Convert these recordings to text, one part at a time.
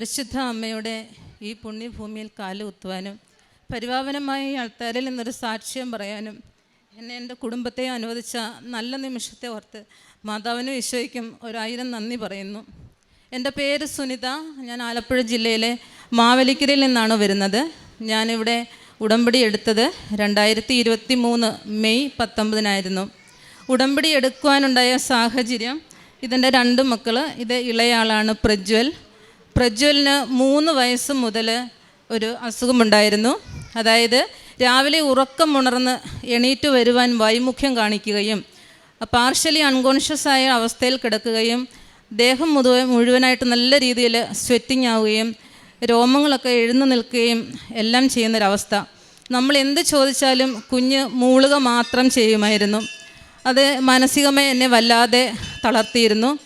പരിശുദ്ധ അമ്മയുടെ ഈ പുണ്യഭൂമിയിൽ കാലുകുത്തുവാനും പരിപാവനമായ ഈ അൾത്താരിൽ നിന്നൊരു സാക്ഷ്യം പറയാനും എന്നെ എന്റെ കുടുംബത്തെ അനുവദിച്ച നല്ല നിമിഷത്തെ ഓർത്ത് മാതാവിനും ഈശോയ്ക്കും ഒരായിരം നന്ദി പറയുന്നു. എന്റെ പേര് സുനിത. ഞാൻ ആലപ്പുഴ ജില്ലയിലെ മാവലിക്കരയിൽ നിന്നാണ് വരുന്നത്. ഞാനിവിടെ ഉടമ്പടി എടുത്തത് രണ്ടായിരത്തി ഇരുപത്തി മൂന്ന് മെയ് പത്തൊമ്പതിനായിരുന്നു. ഉടമ്പടി എടുക്കുവാനുണ്ടായ സാഹചര്യം ഇതിന്റെ രണ്ട് മക്കൾ ഇത് ഇളയാളാണ് പ്രജ്വൽ. പ്രജ്വലിന് മൂന്ന് വയസ്സ് മുതൽ ഒരു അസുഖമുണ്ടായിരുന്നു. അതായത് രാവിലെ ഉറക്കം ഉണർന്ന് എണീറ്റ് വരുവാൻ വൈമുഖ്യം കാണിക്കുകയും പാർഷ്യലി അൺകോൺഷ്യസ് ആയ അവസ്ഥയിൽ കിടക്കുകയും ദേഹം മുഴുവൻ മുഴുവനായിട്ട് നല്ല രീതിയിൽ സ്വെറ്റിംഗ് ആവുകയും രോമങ്ങളൊക്കെ എഴുന്നു നിൽക്കുകയും എല്ലാം ചെയ്യുന്നൊരവസ്ഥ. നമ്മൾ എന്ത് ചോദിച്ചാലും കുഞ്ഞ് മൂളുക മാത്രം ചെയ്യുമായിരുന്നു. അത് മാനസികമായി എന്നെ വല്ലാതെ തളർത്തിയിരുന്നു.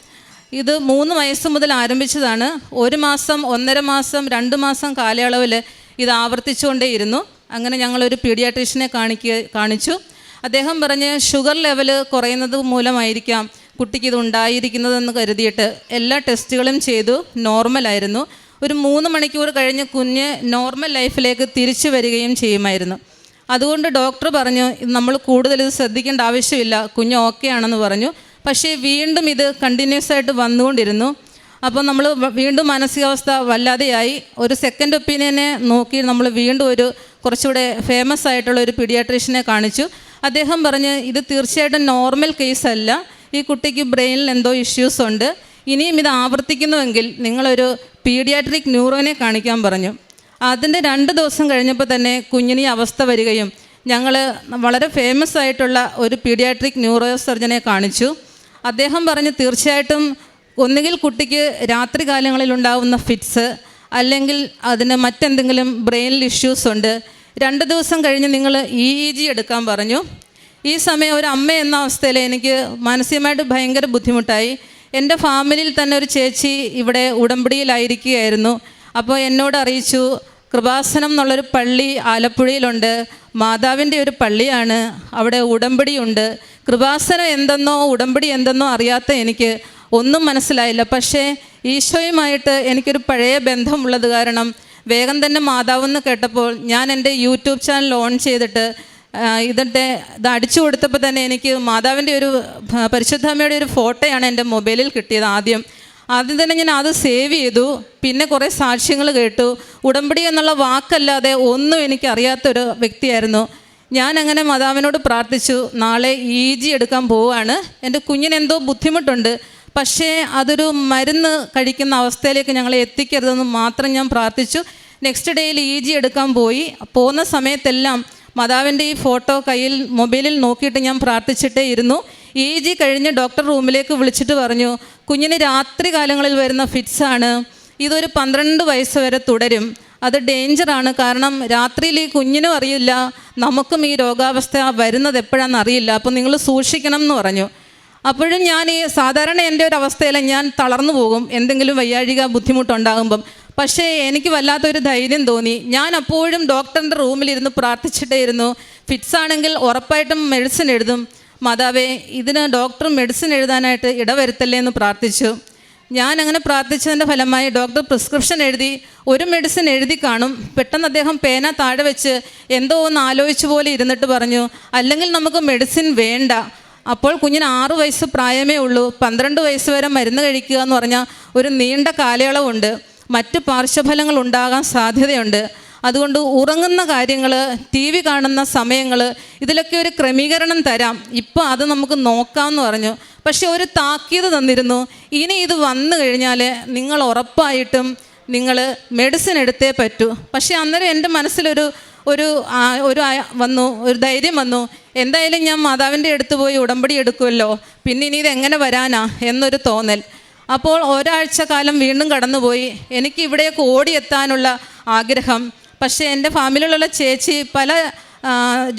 ഇത് മൂന്ന് വയസ്സ് മുതൽ ആരംഭിച്ചതാണ്. ഒരു മാസം ഒന്നര മാസം രണ്ട് മാസം കാലയളവിൽ ഇത് ആവർത്തിച്ചുകൊണ്ടേയിരുന്നു. അങ്ങനെ ഞങ്ങളൊരു പീഡിയാട്രീഷ്യനെ കാണിക്കുക കാണിച്ചു. അദ്ദേഹം പറഞ്ഞ് ഷുഗർ ലെവൽ കുറയുന്നത് മൂലമായിരിക്കാം കുട്ടിക്ക് ഇത് ഉണ്ടായിരിക്കുന്നതെന്ന് കരുതിയിട്ട് എല്ലാ ടെസ്റ്റുകളും ചെയ്തു നോർമലായിരുന്നു ഒരു മൂന്ന് മണിക്കൂർ കഴിഞ്ഞ് കുഞ്ഞ് നോർമൽ ലൈഫിലേക്ക് തിരിച്ചു വരികയും ചെയ്യുമായിരുന്നു. അതുകൊണ്ട് ഡോക്ടർ പറഞ്ഞു നമ്മൾ കൂടുതൽ ഇത് ശ്രദ്ധിക്കേണ്ട ആവശ്യമില്ല കുഞ്ഞ് ഓക്കെ ആണെന്ന് പറഞ്ഞു. പക്ഷേ വീണ്ടും ഇത് കണ്ടിന്യൂസ് ആയിട്ട് വന്നുകൊണ്ടിരുന്നു. അപ്പോൾ നമ്മൾ വീണ്ടും മാനസികാവസ്ഥ വല്ലാതെയായി. ഒരു സെക്കൻഡ് ഒപ്പീനിയനെ നോക്കി നമ്മൾ വീണ്ടും ഒരു കുറച്ചുകൂടെ ഫേമസ് ആയിട്ടുള്ള ഒരു പീഡിയാട്രീഷ്യനെ കാണിച്ചു. അദ്ദേഹം പറഞ്ഞ് ഇത് തീർച്ചയായിട്ടും നോർമൽ കേസ് അല്ല. ഈ കുട്ടിക്ക് ബ്രെയിനിൽ എന്തോ ഇഷ്യൂസ് ഉണ്ട്. ഇനിയും ഇത് ആവർത്തിക്കുന്നുവെങ്കിൽ നിങ്ങളൊരു പീഡിയാട്രിക് ന്യൂറോനെ കാണിക്കാൻ പറഞ്ഞു. അതിന്റെ രണ്ട് ദിവസം കഴിഞ്ഞപ്പോൾ തന്നെ കുഞ്ഞിന് ഈ അവസ്ഥ വരികയും ഞങ്ങൾ വളരെ ഫേമസ് ആയിട്ടുള്ള ഒരു പീഡിയാട്രിക് ന്യൂറോ സർജനെ കാണിച്ചു. അദ്ദേഹം പറഞ്ഞു തീർച്ചയായിട്ടും ഒന്നുകിൽ കുട്ടിക്ക് രാത്രി കാലങ്ങളിൽ ഫിറ്റ്സ് അല്ലെങ്കിൽ അതിന് മറ്റെന്തെങ്കിലും ബ്രെയിനിൽ ഇഷ്യൂസ് ഉണ്ട്. രണ്ട് ദിവസം കഴിഞ്ഞ് നിങ്ങൾ ഇ ഇ ജി എടുക്കാൻ പറഞ്ഞു. ഈ സമയം ഒരു അമ്മ എന്ന അവസ്ഥയിൽ എനിക്ക് മാനസികമായിട്ട് ഭയങ്കര ബുദ്ധിമുട്ടായി. എന്റെ ഫാമിലിയിൽ തന്നെ ഒരു ചേച്ചി ഇവിടെ ഉടമ്പടിയിലായിരിക്കുകയായിരുന്നു. അപ്പോൾ എന്നോട് അറിയിച്ചു കൃപാസനം എന്നുള്ളൊരു പള്ളി ആലപ്പുഴയിലുണ്ട്. മാതാവിന്റെ ഒരു പള്ളിയാണ്. അവിടെ ഉടമ്പടിയുണ്ട്. കൃപാസനം എന്തെന്നോ ഉടമ്പടി എന്തെന്നോ അറിയാത്ത എനിക്ക് ഒന്നും മനസ്സിലായില്ല. പക്ഷേ ഈശോയുമായിട്ട് എനിക്കൊരു പഴയ ബന്ധമുള്ളത് കാരണം വേഗം തന്നെ മാതാവെന്ന് കേട്ടപ്പോൾ ഞാൻ എന്റെ യൂട്യൂബ് ചാനൽ ഓൺ ചെയ്തിട്ട് ഇതിന്റെ ഇത് അടിച്ചു കൊടുത്തപ്പോൾ തന്നെ എനിക്ക് മാതാവിന്റെ ഒരു പരിശുദ്ധാമ്മയുടെ ഒരു ഫോട്ടോയാണ് എന്റെ മൊബൈലിൽ കിട്ടിയത് ആദ്യം. ആദ്യം തന്നെ ഞാൻ അത് സേവ് ചെയ്തു. പിന്നെ കുറേ സാക്ഷ്യങ്ങൾ കേട്ടു. ഉടമ്പടി എന്നുള്ള വാക്കല്ലാതെ ഒന്നും എനിക്ക് അറിയാത്തൊരു വ്യക്തിയായിരുന്നു. ഞാൻ അങ്ങനെ മാതാവിനോട് പ്രാർത്ഥിച്ചു നാളെ ഇ ജി എടുക്കാൻ പോവുകയാണ് എന്റെ കുഞ്ഞിന് എന്തോ ബുദ്ധിമുട്ടുണ്ട്. പക്ഷേ അതൊരു മരുന്ന് കഴിക്കുന്ന അവസ്ഥയിലേക്ക് ഞങ്ങളെ എത്തിക്കരുതെന്ന് മാത്രം ഞാൻ പ്രാർത്ഥിച്ചു. നെക്സ്റ്റ് ഡേയിൽ ഇ ജി എടുക്കാൻ പോയി. പോകുന്ന സമയത്തെല്ലാം മാതാവിന്റെ ഈ ഫോട്ടോ കയ്യിൽ മൊബൈലിൽ നോക്കിയിട്ട് ഞാൻ പ്രാർത്ഥിച്ചിട്ടേ ഇരുന്നു. ഇ ജി കഴിഞ്ഞ് ഡോക്ടർ റൂമിലേക്ക് വിളിച്ചിട്ട് പറഞ്ഞു കുഞ്ഞിന് രാത്രി കാലങ്ങളിൽ വരുന്ന ഫിറ്റ്സ് ആണ്. ഇതൊരു പന്ത്രണ്ട് വയസ്സ് വരെ തുടരും. അത് ഡേഞ്ചറാണ് കാരണം രാത്രിയിൽ ഈ കുഞ്ഞിനും അറിയില്ല. നമുക്കും ഈ രോഗാവസ്ഥ വരുന്നത് എപ്പോഴാണെന്ന് അറിയില്ല. അപ്പം നിങ്ങൾ സൂക്ഷിക്കണം എന്ന് പറഞ്ഞു. അപ്പോഴും ഞാൻ ഈ സാധാരണ എന്റെ ഒരു അവസ്ഥയിൽ ഞാൻ തളർന്നു പോകും. എന്തെങ്കിലും വയ്യാഴിക ബുദ്ധിമുട്ടുണ്ടാകുമ്പം. പക്ഷേ എനിക്ക് വല്ലാത്തൊരു ധൈര്യം തോന്നി. ഞാൻ അപ്പോഴും ഡോക്ടറിന്റെ റൂമിലിരുന്ന് പ്രാർത്ഥിച്ചിട്ടേ ഇരുന്നു. ഫിറ്റ്സ് ആണെങ്കിൽ ഉറപ്പായിട്ടും മെഡിസിൻ എഴുതും. മാതാവേ ഇതിന് ഡോക്ടർ മെഡിസിൻ എഴുതാനായിട്ട് ഇടവരുത്തല്ലേ എന്ന് പ്രാർത്ഥിച്ചു. ഞാൻ അങ്ങനെ പ്രാർത്ഥിച്ചതിന്റെ ഫലമായി ഡോക്ടർ പ്രിസ്ക്രിപ്ഷൻ എഴുതി ഒരു മെഡിസിൻ എഴുതി കാണും. പെട്ടെന്ന് അദ്ദേഹം പേന താഴെ വെച്ച് എന്തോ ഒന്ന് ആലോചിച്ച പോലെ ഇരുന്നിട്ട് പറഞ്ഞു അല്ലെങ്കിൽ നമുക്ക് മെഡിസിൻ വേണ്ട. അപ്പോൾ കുഞ്ഞിന് ആറ് വയസ്സ് പ്രായമേ ഉള്ളൂ. പന്ത്രണ്ട് വയസ്സ് വരെ മരുന്ന് കഴിക്കുക എന്ന് പറഞ്ഞാൽ ഒരു നീണ്ട കാലയളവുണ്ട്. മറ്റ് പാർശ്വഫലങ്ങൾ ഉണ്ടാകാൻ സാധ്യതയുണ്ട്. അതുകൊണ്ട് ഉറങ്ങുന്ന കാര്യങ്ങൾ ടി വി കാണുന്ന സമയങ്ങൾ ഇതിലൊക്കെ ഒരു ക്രമീകരണം തരാം. ഇപ്പോൾ അത് നമുക്ക് നോക്കാമെന്ന് പറഞ്ഞു. പക്ഷെ ഒരു താക്കീത് തന്നിരുന്നു. ഇനി ഇത് വന്നു കഴിഞ്ഞാൽ നിങ്ങൾ ഉറപ്പായിട്ടും നിങ്ങൾ മെഡിസിൻ എടുത്തേ പറ്റൂ. പക്ഷേ അന്നേരം എന്റെ മനസ്സിലൊരു ഒരു ഒരു വന്നു ഒരു ധൈര്യം വന്നു. എന്തായാലും ഞാൻ മാതാവിന്റെ അടുത്ത് പോയി ഉടമ്പടി എടുക്കുമല്ലോ പിന്നെ ഇനി ഇതെങ്ങനെ വരാനാ എന്നൊരു തോന്നൽ. അപ്പോൾ ഒരാഴ്ച കാലം വീണ്ടും കടന്നുപോയി. എനിക്ക് ഇവിടേക്ക് ഓടിയെത്താനുള്ള ആഗ്രഹം. പക്ഷേ എന്റെ ഫാമിലിയിലുള്ള ചേച്ചി പല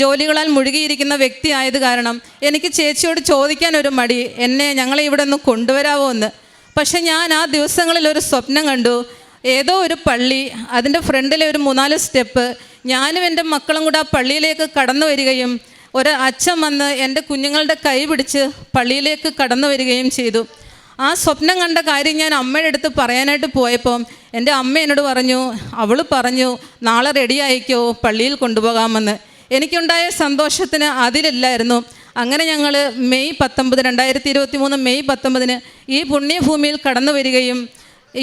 ജോലികളാൽ മുഴുകിയിരിക്കുന്ന വ്യക്തി ആയത് കാരണം എനിക്ക് ചേച്ചിയോട് ചോദിക്കാൻ ഒരു മടി എന്നെ ഞങ്ങളെ ഇവിടെ ഒന്ന് കൊണ്ടുവരാവോ എന്ന്? പക്ഷേ ഞാൻ ആ ദിവസങ്ങളിൽ ഒരു സ്വപ്നം കണ്ടു. ഏതോ ഒരു പള്ളി അതിന്റെ ഫ്രണ്ടിലെ ഒരു മൂന്നാൽ സ്റ്റെപ്പ് ഞാനും എന്റെ മക്കളും കൂടെ ആ പള്ളിയിലേക്ക് കടന്നു വരികയും ഒരു അച്ഛൻ വന്ന് എന്റെ കുഞ്ഞുങ്ങളുടെ കൈ പിടിച്ച് പള്ളിയിലേക്ക് കടന്നു വരികയും ചെയ്തു. ആ സ്വപ്നം കണ്ട കാര്യം ഞാൻ അമ്മയുടെ അടുത്ത് പറയാനായിട്ട് പോയപ്പം എന്റെ അമ്മ എന്നോട് പറഞ്ഞു അവൾ പറഞ്ഞു നാളെ റെഡി ആയിക്കോ പള്ളിയിൽ കൊണ്ടുപോകാമെന്ന്. എനിക്കുണ്ടായ സന്തോഷത്തിന് അതിലില്ലായിരുന്നു അങ്ങനെ ഞങ്ങൾ മെയ് പത്തൊമ്പത് രണ്ടായിരത്തി ഇരുപത്തി മൂന്ന് മെയ് പത്തൊമ്പതിന് ഈ പുണ്യഭൂമിയിൽ കടന്നു വരികയും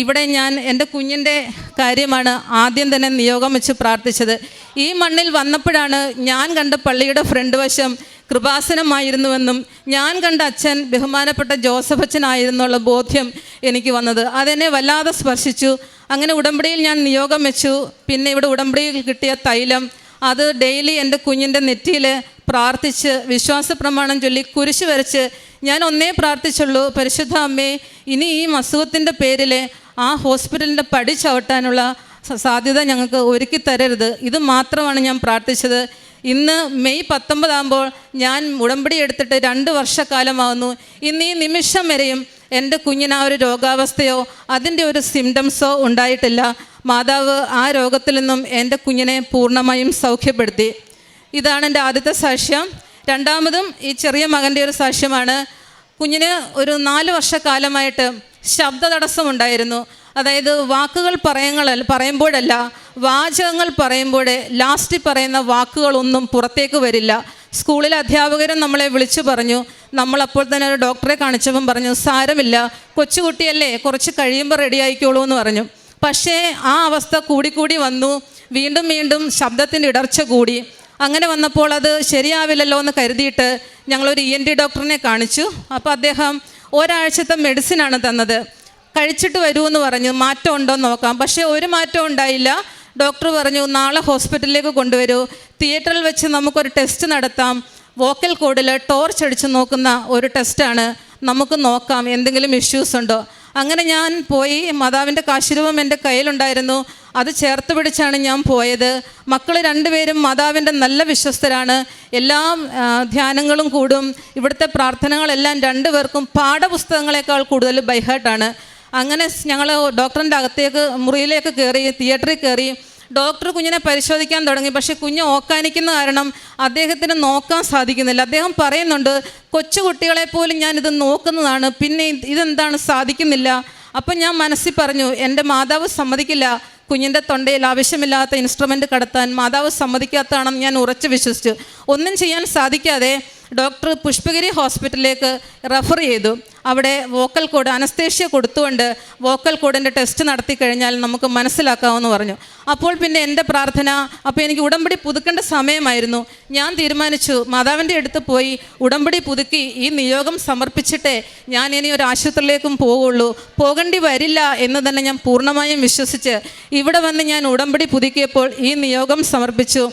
ഇവിടെ ഞാൻ എന്റെ കുഞ്ഞിന്റെ കാര്യമാണ് ആദ്യം തന്നെ നിയോഗം വെച്ച് പ്രാർത്ഥിച്ചത്. ഈ മണ്ണിൽ വന്നപ്പോഴാണ് ഞാൻ കണ്ട പള്ളിയുടെ ഫ്രണ്ട് വശം കൃപാസനമായിരുന്നുവെന്നും ഞാൻ കണ്ട അച്ഛൻ ബഹുമാനപ്പെട്ട ജോസഫ് അച്ഛനായിരുന്നുള്ള ബോധ്യം എനിക്ക് വന്നത്. അതെന്നെ വല്ലാതെ സ്പർശിച്ചു. അങ്ങനെ ഉടമ്പടിയിൽ ഞാൻ നിയോഗം വെച്ചു. പിന്നെ ഇവിടെ ഉടമ്പടിയിൽ കിട്ടിയ തൈലം അത് ഡെയിലി എന്റെ കുഞ്ഞിന്റെ നെറ്റിയിൽ പ്രാർത്ഥിച്ച് വിശ്വാസ പ്രമാണം ചൊല്ലി കുരിശ് വരച്ച് ഞാൻ ഒന്നേ പ്രാർത്ഥിച്ചുള്ളൂ. പരിശുദ്ധ അമ്മേ ഇനി ഈ അസുഖത്തിന്റെ പേരിൽ ആ ഹോസ്പിറ്റലിന്റെ പടി ചവിട്ടാനുള്ള സാധ്യത ഞങ്ങൾക്ക് ഒരുക്കി തരരുത്. ഇത് മാത്രമാണ് ഞാൻ പ്രാർത്ഥിച്ചത്. ഇന്ന് മെയ് പത്തൊമ്പതാകുമ്പോൾ ഞാൻ ഉടമ്പടി എടുത്തിട്ട് രണ്ട് വർഷക്കാലമാകുന്നു ഇന്ന് ഈ നിമിഷം വരെയും എന്റെ കുഞ്ഞിന് ആ ഒരു രോഗാവസ്ഥയോ അതിന്റെ ഒരു സിംറ്റംസോ ഉണ്ടായിട്ടില്ല. മാതാവ് ആ രോഗത്തിൽ നിന്നും എന്റെ കുഞ്ഞിനെ പൂർണമായും സൗഖ്യപ്പെടുത്തി. ഇതാണ് എന്റെ ആദ്യത്തെ സാക്ഷ്യം. രണ്ടാമതും ഈ ചെറിയ മകന്റെ ഒരു സാക്ഷ്യമാണ്. കുഞ്ഞിന് ഒരു നാല് വർഷക്കാലമായിട്ട് ശബ്ദ തടസ്സമുണ്ടായിരുന്നു അതായത് വാക്കുകൾ പറയങ്ങൾ പറയുമ്പോഴല്ല വാചകങ്ങൾ പറയുമ്പോഴേ ലാസ്റ്റ് പറയുന്ന വാക്കുകളൊന്നും പുറത്തേക്ക് വരില്ല. സ്കൂളിലെ അധ്യാപകരും നമ്മളെ വിളിച്ചു പറഞ്ഞു. നമ്മളപ്പോൾ തന്നെ ഒരു ഡോക്ടറെ കാണിച്ചപ്പം പറഞ്ഞു സാരമില്ല കൊച്ചുകുട്ടിയല്ലേ കുറച്ച് കഴിയുമ്പോൾ റെഡി ആയിക്കോളൂ എന്ന് പറഞ്ഞു. പക്ഷേ ആ അവസ്ഥ കൂടിക്കൂടി വന്നു. വീണ്ടും വീണ്ടും ശബ്ദത്തിന്റെ ഇടർച്ച കൂടി. അങ്ങനെ വന്നപ്പോൾ അത് ശരിയാവില്ലല്ലോ എന്ന് കരുതിയിട്ട് ഞങ്ങളൊരു ഇ എൻ ടി ഡോക്ടറിനെ കാണിച്ചു. അപ്പോൾ അദ്ദേഹം ഒരാഴ്ചത്തെ മെഡിസിനാണ് തന്നത്. കഴിച്ചിട്ട് വരൂ എന്ന് പറഞ്ഞു മാറ്റം ഉണ്ടോ എന്ന് നോക്കാം. പക്ഷേ ഒരു മാറ്റം ഉണ്ടായില്ല. ഡോക്ടർ പറഞ്ഞു നാളെ ഹോസ്പിറ്റലിലേക്ക് കൊണ്ടുവരൂ. തിയേറ്ററിൽ വെച്ച് നമുക്കൊരു ടെസ്റ്റ് നടത്താം. വോക്കൽ കോഡിൽ ടോർച്ച് അടിച്ച് നോക്കുന്ന ഒരു ടെസ്റ്റാണ്. നമുക്ക് നോക്കാം എന്തെങ്കിലും ഇഷ്യൂസ് ഉണ്ടോ. അങ്ങനെ ഞാൻ പോയി മാതാവിന്റെ കാശിരൂപം എന്റെ കയ്യിലുണ്ടായിരുന്നു. അത് ചേർത്ത് പിടിച്ചാണ് ഞാൻ പോയത്. മക്കൾ രണ്ടുപേരും മാതാവിന്റെ നല്ല വിശ്വസ്തരാണ്. എല്ലാ ധ്യാനങ്ങളും കൂടും. ഇവിടുത്തെ പ്രാർത്ഥനകളെല്ലാം രണ്ടുപേർക്കും പാഠപുസ്തകങ്ങളെക്കാൾ കൂടുതൽ ബൈഹേർട്ടാണ് അങ്ങനെ ഞങ്ങൾ ഡോക്ടറിന്റെ അകത്തേക്ക് മുറിയിലേക്ക് കയറി തിയേറ്ററിൽ കയറി. ഡോക്ടർ കുഞ്ഞിനെ പരിശോധിക്കാൻ തുടങ്ങി. പക്ഷേ കുഞ്ഞ് ഓക്കാനിക്കുന്ന കാരണം അദ്ദേഹത്തിന് നോക്കാൻ സാധിക്കുന്നില്ല. അദ്ദേഹം പറയുന്നുണ്ട് കൊച്ചു കുട്ടികളെ പോലും ഞാനിത് നോക്കുന്നതാണ്. പിന്നെ ഇതെന്താണ്? സാധിക്കുന്നില്ല. അപ്പം ഞാൻ മനസ്സിൽ പറഞ്ഞു എന്റെ മാതാവ് സമ്മതിക്കില്ല. കുഞ്ഞിന്റെ തൊണ്ടയിൽ ആവശ്യമില്ലാത്ത ഇൻസ്ട്രുമെന്റ് കടത്താൻ മാതാവ് സമ്മതിക്കാത്തതാണെന്ന് ഞാൻ ഉറച്ചു വിശ്വസിച്ചു. ഒന്നും ചെയ്യാൻ സാധിക്കാതെ ഡോക്ടർ പുഷ്പഗിരി ഹോസ്പിറ്റലിലേക്ക് റെഫർ ചെയ്തു. അവിടെ വോക്കൽ കോഡ് അനസ്തേഷ്യ കൊടുത്തുകൊണ്ട് വോക്കൽ കോഡിന്റെ ടെസ്റ്റ് നടത്തി കഴിഞ്ഞാൽ നമുക്ക് മനസ്സിലാക്കാമെന്ന് പറഞ്ഞു. അപ്പോൾ പിന്നെ എന്റെ പ്രാർത്ഥന അപ്പോൾ എനിക്ക് ഉടമ്പടി പുതുക്കേണ്ട സമയമായിരുന്നു. ഞാൻ തീരുമാനിച്ചു മാതാവിന്റെ അടുത്ത് പോയി ഉടമ്പടി പുതുക്കി ഈ നിയോഗം സമർപ്പിച്ചിട്ടേ ഞാൻ ഇനി ഒരു ആശുപത്രിയിലേക്കും പോവുള്ളൂ. പോകേണ്ടി വരില്ല എന്ന് തന്നെ ഞാൻ പൂർണമായും വിശ്വസിച്ച് ഇവിടെ വന്ന് ഞാൻ ഉടമ്പടി പുതുക്കിയപ്പോൾ ഈ നിയോഗം സമർപ്പിച്ചു.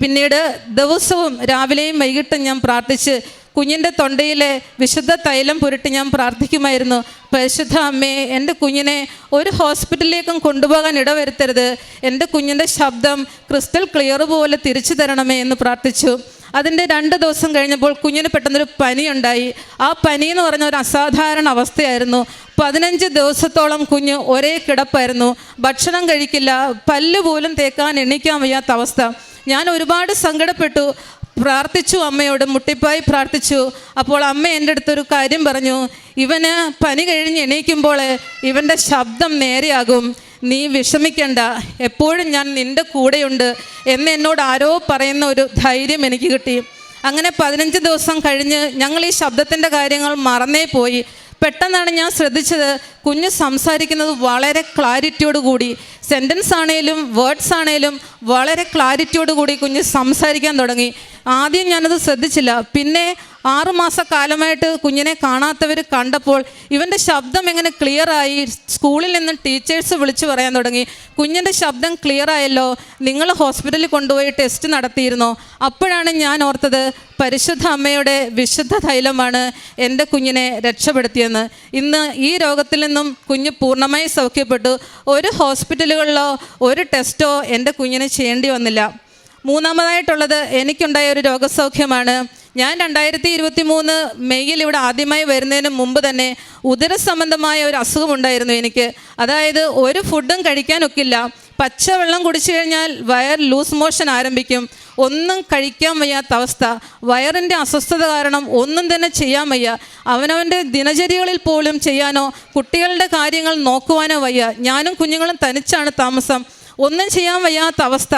പിന്നീട് ദിവസവും രാവിലെയും വൈകിട്ടും ഞാൻ പ്രാർത്ഥിച്ച് കുഞ്ഞിന്റെ തൊണ്ടയിലെ വിശുദ്ധ തൈലം പുരട്ടി ഞാൻ പ്രാർത്ഥിക്കുമായിരുന്നു. പരിശുദ്ധ അമ്മേ എന്റെ കുഞ്ഞിനെ ഒരു ഹോസ്പിറ്റലിലേക്കും കൊണ്ടുപോകാൻ ഇടവരുത്തരുത്. എന്റെ കുഞ്ഞിന്റെ ശബ്ദം ക്രിസ്റ്റൽ ക്ലിയർ പോലെ തിരിച്ചു തരണമേ എന്ന് പ്രാർത്ഥിച്ചു. അതിന്റെ രണ്ട് ദിവസം കഴിഞ്ഞപ്പോൾ കുഞ്ഞിന് പെട്ടെന്നൊരു പനിയുണ്ടായി. ആ പനി എന്ന് പറഞ്ഞ ഒരു അസാധാരണ അവസ്ഥയായിരുന്നു. പതിനഞ്ച് ദിവസത്തോളം കുഞ്ഞ് ഒരേ കിടപ്പായിരുന്നു. ഭക്ഷണം കഴിക്കില്ല പല്ല് പോലും തേക്കാൻ എണീക്കാൻ വയ്യാത്ത അവസ്ഥ. ഞാൻ ഒരുപാട് സങ്കടപ്പെട്ടു. പ്രാർത്ഥിച്ചു അമ്മയോട് മുട്ടിപ്പായി പ്രാർത്ഥിച്ചു. അപ്പോൾ അമ്മ എന്റെ അടുത്തൊരു കാര്യം പറഞ്ഞു. ഇവന് പനി കഴിഞ്ഞ് എണീക്കുമ്പോൾ ഇവന്റെ ശബ്ദം നേരെയാകും. നീ വിഷമിക്കണ്ട. എപ്പോഴും ഞാൻ നിന്റെ കൂടെയുണ്ട് എന്ന് എന്നോട് ആരോ പറയുന്ന ഒരു ധൈര്യം എനിക്ക് കിട്ടി. അങ്ങനെ പതിനഞ്ച് ദിവസം കഴിഞ്ഞ് ഞങ്ങൾ ഈ ശബ്ദത്തിന്റെ കാര്യങ്ങൾ മറന്നേ പോയി. പെട്ടെന്നാണ് ഞാൻ ശ്രദ്ധിച്ചത്. കുഞ്ഞ് സംസാരിക്കുന്നത് വളരെ ക്ലാരിറ്റിയോട് കൂടി. സെന്റൻസ് ആണേലും വേർഡ്സ് ആണേലും വളരെ ക്ലാരിറ്റിയോട് കൂടി കുഞ്ഞ് സംസാരിക്കാൻ തുടങ്ങി. ആദ്യം ഞാനത് ശ്രദ്ധിച്ചില്ല. പിന്നെ ആറുമാസ കാലമായിട്ട് കുഞ്ഞിനെ കാണാത്തവർ കണ്ടപ്പോൾ ഇവന്റെ ശബ്ദം എങ്ങനെ ക്ലിയറായി സ്കൂളിൽ നിന്ന് ടീച്ചേഴ്സ് വിളിച്ചു പറയാൻ തുടങ്ങി. കുഞ്ഞിന്റെ ശബ്ദം ക്ലിയറായല്ലോ നിങ്ങൾ ഹോസ്പിറ്റലിൽ കൊണ്ടുപോയി ടെസ്റ്റ് നടത്തിയിരുന്നോ? അപ്പോഴാണ് ഞാൻ ഓർത്തത് പരിശുദ്ധ അമ്മയുടെ വിശുദ്ധ തൈലമാണ് എന്റെ കുഞ്ഞിനെ രക്ഷപ്പെടുത്തിയെന്ന്. ഇന്ന് ഈ രോഗത്തിൽ നിന്നും കുഞ്ഞ് പൂർണമായി സൗഖ്യപ്പെട്ടു. ഒരു ഹോസ്പിറ്റലുകളിലോ ഒരു ടെസ്റ്റോ എന്റെ കുഞ്ഞിനെ ചെയ്യേണ്ടി വന്നില്ല. മൂന്നാമതായിട്ടുള്ളത് എനിക്കുണ്ടായ ഒരു രോഗസൗഖ്യമാണ്. ഞാൻ രണ്ടായിരത്തി ഇരുപത്തി മൂന്ന് മെയ്യിൽ ഇവിടെ ആദ്യമായി വരുന്നതിന് മുമ്പ് തന്നെ ഉദര സംബന്ധമായ ഒരു അസുഖമുണ്ടായിരുന്നു എനിക്ക്. അതായത് ഒരു ഫുഡും കഴിക്കാനൊക്കില്ല. പച്ചവെള്ളം കുടിച്ചു കഴിഞ്ഞാൽ വയർ ലൂസ് മോഷൻ ആരംഭിക്കും. ഒന്നും കഴിക്കാൻ വയ്യാത്ത അവസ്ഥ. വയറിന്റെ അസ്വസ്ഥത കാരണം ഒന്നും തന്നെ ചെയ്യാൻ വയ്യ. അവനവന്റെ ദിനചര്യകളിൽ പോലും ചെയ്യാനോ കുട്ടികളുടെ കാര്യങ്ങൾ നോക്കുവാനോ വയ്യ. ഞാനും കുഞ്ഞുങ്ങളും തനിച്ചാണ് താമസം. ഒന്നും ചെയ്യാൻ വയ്യാത്ത അവസ്ഥ.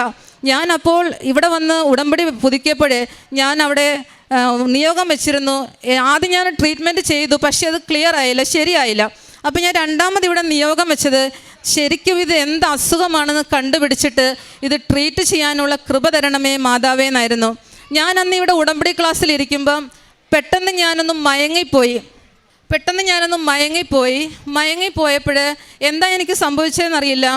ഞാൻ അപ്പോൾ ഇവിടെ വന്ന് ഉടമ്പടി പുതുക്കിയപ്പോഴേ ഞാൻ അവിടെ നിയോഗം വെച്ചിരുന്നു. ആദ്യം ഞാൻ ട്രീറ്റ്മെന്റ് ചെയ്തു പക്ഷേ അത് ക്ലിയർ ആയില്ല ശരിയായില്ല. അപ്പോൾ ഞാൻ രണ്ടാമത് ഇവിടെ നിയോഗം വെച്ചത് ശരിക്കും ഇത് എന്ത് അസുഖമാണെന്ന് കണ്ടുപിടിച്ചിട്ട് ഇത് ട്രീറ്റ് ചെയ്യാനുള്ള കൃപ തരണമേ മാതാവേ എന്നായിരുന്നു. ഞാൻ അന്ന് ഇവിടെ ഉടമ്പടി ക്ലാസ്സിൽ ഇരിക്കുമ്പം പെട്ടെന്ന് ഞാനൊന്ന് മയങ്ങിപ്പോയി. പെട്ടെന്ന് ഞാനൊന്ന് മയങ്ങിപ്പോയി. മയങ്ങിപ്പോയപ്പോൾ എന്താ എനിക്ക് സംഭവിച്ചതെന്നറിയില്ല.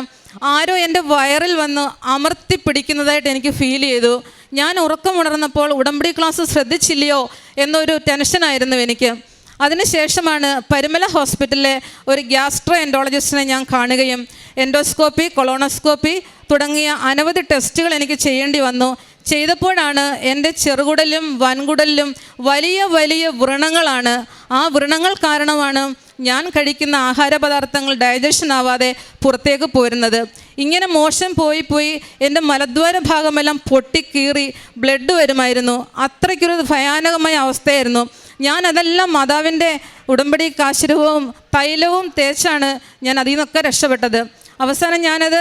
ആരോ എന്റെ വയറിൽ വന്ന് അമർത്തി പിടിക്കുന്നതായിട്ട് എനിക്ക് ഫീൽ ചെയ്തു. ഞാൻ ഉറക്കമുണർന്നപ്പോൾ ഉടമ്പടി ക്ലാസ് ശ്രദ്ധിച്ചില്ലയോ എന്നൊരു ടെൻഷനായിരുന്നു എനിക്ക്. അതിനുശേഷമാണ് പരുമല ഹോസ്പിറ്റലിലെ ഒരു ഗ്യാസ്ട്രോ എൻഡോളജിസ്റ്റിനെ ഞാൻ കാണുകയും എൻഡോസ്കോപ്പി കൊളോണോസ്കോപ്പി തുടങ്ങിയ അനവധി ടെസ്റ്റുകൾ എനിക്ക് ചെയ്യേണ്ടി വന്നു. ചെയ്തപ്പോഴാണ് എന്റെ ചെറുകുടലും വൻകുടലിലും വലിയ വലിയ വ്രണങ്ങളാണ്. ആ വ്രണങ്ങൾ കാരണമാണ് ഞാൻ കഴിക്കുന്ന ആഹാര പദാർത്ഥങ്ങൾ ഡൈജഷൻ ആവാതെ പുറത്തേക്ക് പോരുന്നത്. ഇങ്ങനെ മോശം പോയി പോയി എന്റെ മലദ്വാര ഭാഗമെല്ലാം പൊട്ടിക്കീറി ബ്ലഡ് വരുമായിരുന്നു. അത്രയ്ക്കൊരു ഭയാനകമായ അവസ്ഥയായിരുന്നു. ഞാൻ അതെല്ലാം മാതാവിന്റെ ഉടമ്പടി കാശിരവും തൈലവും തേച്ചാണ് ഞാൻ അതിൽ നിന്നൊക്കെ രക്ഷപ്പെട്ടത്. അവസാനം ഞാനത്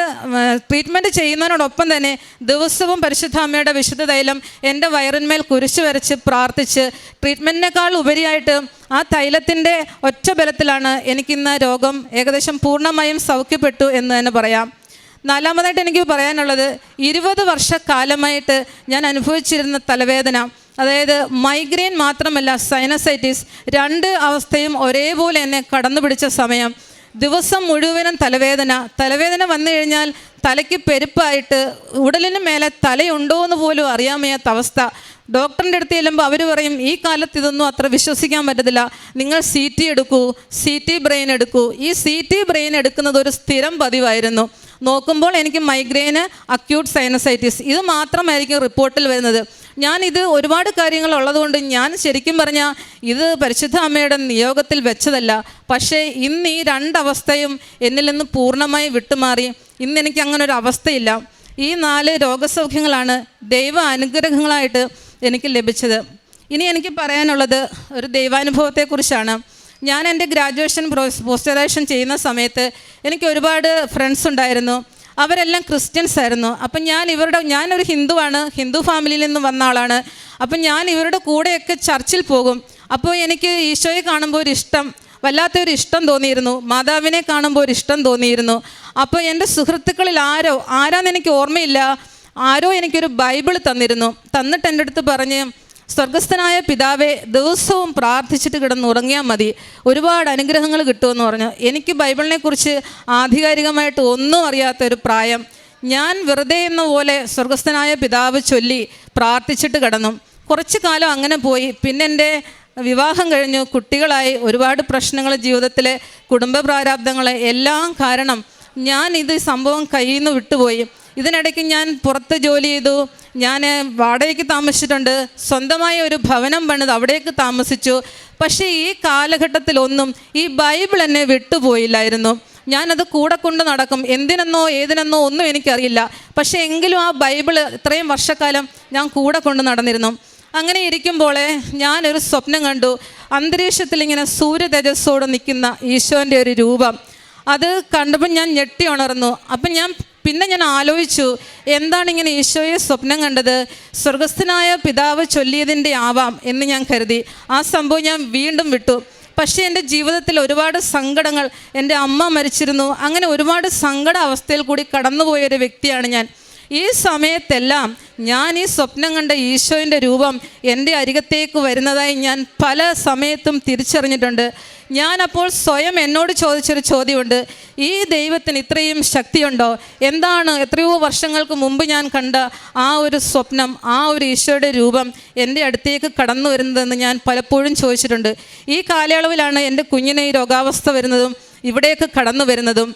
ട്രീറ്റ്മെന്റ് ചെയ്യുന്നതിനോടൊപ്പം തന്നെ ദിവസവും പരിശുദ്ധ അമ്മയുടെ വിശുദ്ധ തൈലം എന്റെ വയറിന്മേൽ കുരിശ് വരച്ച് പ്രാർത്ഥിച്ച് ട്രീറ്റ്മെന്റിനേക്കാൾ ഉപരിയായിട്ട് ആ തൈലത്തിന്റെ ഒറ്റ ബലത്തിലാണ് എനിക്കിന്ന് രോഗം ഏകദേശം പൂർണമായും സൗഖ്യപ്പെട്ടു എന്ന് തന്നെ പറയാം. നാലാമതായിട്ട് എനിക്ക് പറയാനുള്ളത് ഇരുപത് വർഷക്കാലമായിട്ട് ഞാൻ അനുഭവിച്ചിരുന്ന തലവേദന അതായത് മൈഗ്രെയിൻ മാത്രമല്ല സൈനസൈറ്റിസ് രണ്ട് അവസ്ഥയും ഒരേപോലെ എന്നെ കടന്നു പിടിച്ച സമയം. ദിവസം മുഴുവനും തലവേദന. തലവേദന വന്നു കഴിഞ്ഞാൽ തലയ്ക്ക് പെരുപ്പായിട്ട് ഉടലിന് മേലെ തലയുണ്ടോ എന്ന് പോലും അറിയാൻ വയ്യാത്ത അവസ്ഥ. ഡോക്ടറിന്റെ അടുത്ത് ചെല്ലുമ്പോൾ അവർ പറയും ഈ കാലത്ത് ഇതൊന്നും അത്ര വിശ്വസിക്കാൻ പറ്റത്തില്ല. നിങ്ങൾ സി ടി എടുക്കൂ സി ടി ബ്രെയിൻ എടുക്കൂ. ഈ സി ടി ബ്രെയിൻ എടുക്കുന്നത് ഒരു സ്ഥിരം പതിവായിരുന്നു. നോക്കുമ്പോൾ എനിക്ക് മൈഗ്രെയിന് അക്യൂട്ട് സൈനസൈറ്റിസ് ഇത് മാത്രമായിരിക്കും റിപ്പോർട്ടിൽ വരുന്നത്. ഞാൻ ഇത് ഒരുപാട് കാര്യങ്ങൾ ഉള്ളതുകൊണ്ട് ഞാൻ ശരിക്കും പറഞ്ഞാൽ ഇത് പരിശുദ്ധ അമ്മയുടെ നിയോഗത്തിൽ വെച്ചതല്ല. പക്ഷേ ഇന്ന് ഈ രണ്ടവസ്ഥയും എന്നിൽ നിന്ന് പൂർണമായി വിട്ടുമാറി. ഇന്ന് എനിക്ക് അങ്ങനെ ഒരു അവസ്ഥയില്ല. ഈ നാല് രോഗസൗഖ്യങ്ങളാണ് ദൈവ അനുഗ്രഹങ്ങളായിട്ട് എനിക്ക് ലഭിച്ചത്. ഇനി എനിക്ക് പറയാനുള്ളത് ഒരു ദൈവാനുഭവത്തെക്കുറിച്ചാണ്. ഞാൻ എന്റെ ഗ്രാജുവേഷൻ പോസ്റ്റ് ഗ്രാജുവേഷൻ ചെയ്യുന്ന സമയത്ത് എനിക്ക് ഒരുപാട് ഫ്രണ്ട്സ് ഉണ്ടായിരുന്നു. അവരെല്ലാം ക്രിസ്ത്യൻസ് ആയിരുന്നു. അപ്പം ഞാൻ ഇവരുടെ ഞാനൊരു ഹിന്ദുവാണ്. ഹിന്ദു ഫാമിലിയിൽ നിന്ന് വന്ന ആളാണ്. അപ്പം ഞാൻ ഇവരുടെ കൂടെയൊക്കെ ചർച്ചിൽ പോകും. അപ്പോൾ എനിക്ക് ഈശോയെ കാണുമ്പോൾ ഒരു ഇഷ്ടം വല്ലാത്തൊരു ഇഷ്ടം തോന്നിയിരുന്നു. മാതാവിനെ കാണുമ്പോൾ ഒരു ഇഷ്ടം തോന്നിയിരുന്നു. അപ്പോൾ എന്റെ സുഹൃത്തുക്കളിൽ ആരോ ആരാന്ന് എനിക്ക് ഓർമ്മയില്ല. ആരോ എനിക്കൊരു ബൈബിൾ തന്നിരുന്നു. തന്നിട്ട് എന്റെ അടുത്ത് പറഞ്ഞ് സ്വർഗസ്ഥനായ പിതാവെ ദിവസവും പ്രാർത്ഥിച്ചിട്ട് കിടന്നുറങ്ങിയാൽ മതി. ഒരുപാട് അനുഗ്രഹങ്ങൾ കിട്ടുമെന്ന് പറഞ്ഞു. എനിക്ക് ബൈബിളിനെക്കുറിച്ച് ആധികാരികമായിട്ട് ഒന്നും അറിയാത്ത ഒരു പ്രായം. ഞാൻ വെറുതെ എന്ന പോലെ സ്വർഗസ്ഥനായ പിതാവ് ചൊല്ലി പ്രാർത്ഥിച്ചിട്ട് കിടന്നു. കുറച്ച് കാലം അങ്ങനെ പോയി. പിന്നെ എന്റെ വിവാഹം കഴിഞ്ഞു. കുട്ടികളായി. ഒരുപാട് പ്രശ്നങ്ങൾ ജീവിതത്തിലെ കുടുംബ പ്രാരാബ്ദങ്ങൾ എല്ലാം കാരണം ഞാൻ ഇത് സംഭവം കയ്യിൽ നിന്ന് വിട്ടുപോയി. ഇതിനിടയ്ക്ക് ഞാൻ പുറത്ത് ജോലി ചെയ്തു. ഞാൻ വാടകയ്ക്ക് താമസിച്ചിട്ടുണ്ട്. സ്വന്തമായ ഒരു ഭവനം പണിത് അവിടേക്ക് താമസിച്ചു. പക്ഷേ ഈ കാലഘട്ടത്തിലൊന്നും ഈ ബൈബിൾ എന്നെ വിട്ടുപോയില്ലായിരുന്നു. ഞാനത് കൂടെ കൊണ്ട് നടക്കും. എന്തിനെന്നോ ഏതിനെന്നോ ഒന്നും എനിക്കറിയില്ല. പക്ഷേ എങ്കിലും ആ ബൈബിൾ ഇത്രയും വർഷക്കാലം ഞാൻ കൂടെ കൊണ്ട് നടന്നിരുന്നു. അങ്ങനെ ഇരിക്കുമ്പോൾ ഞാനൊരു സ്വപ്നം കണ്ടു. അന്തരീക്ഷത്തിൽ ഇങ്ങനെ സൂര്യ തേജസ്സോട് നിൽക്കുന്ന ഈശോന്റെ ഒരു രൂപം. അത് കണ്ടപ്പോൾ ഞാൻ ഞെട്ടി ഉണർന്നു. അപ്പം ഞാൻ പിന്നെ ഞാൻ ആലോചിച്ചു എന്താണ് ഇങ്ങനെ ഈശോയെ സ്വപ്നം കണ്ടത്? സ്വർഗസ്ഥനായ പിതാവ് ചൊല്ലിയതിന്റെ ആവാം എന്ന് ഞാൻ കരുതി. ആ സംഭവം ഞാൻ വീണ്ടും വിട്ടു. പക്ഷേ എന്റെ ജീവിതത്തിൽ ഒരുപാട് സങ്കടങ്ങൾ എന്റെ അമ്മ മരിച്ചിരുന്നു. അങ്ങനെ ഒരുപാട് സങ്കട അവസ്ഥയിൽ കൂടി കടന്നുപോയ ഒരു വ്യക്തിയാണ് ഞാൻ. ഈ സമയത്തെല്ലാം ഞാൻ ഈ സ്വപ്നം കണ്ട ഈശോയുടെ രൂപം എന്റെ അരികത്തേക്ക് വരുന്നതായി ഞാൻ പല സമയത്തും തിരിച്ചറിഞ്ഞിട്ടുണ്ട്. ഞാനപ്പോൾ സ്വയം എന്നോട് ചോദിച്ചൊരു ചോദ്യമുണ്ട്. ഈ ദൈവത്തിന് ഇത്രയും ശക്തിയുണ്ടോ? എന്താണ് എത്രയോ വർഷങ്ങൾക്ക് മുമ്പ് ഞാൻ കണ്ട ആ ഒരു സ്വപ്നം ആ ഒരു ഈശോയുടെ രൂപം എന്റെ അടുത്തേക്ക് കടന്നു വരുന്നതെന്ന് ഞാൻ പലപ്പോഴും ചോദിച്ചിട്ടുണ്ട്. ഈ കാലയളവിലാണ് എന്റെ കുഞ്ഞിനെ ഈ രോഗാവസ്ഥ വരുന്നതും ഇവിടേക്ക് കടന്നു വരുന്നതും.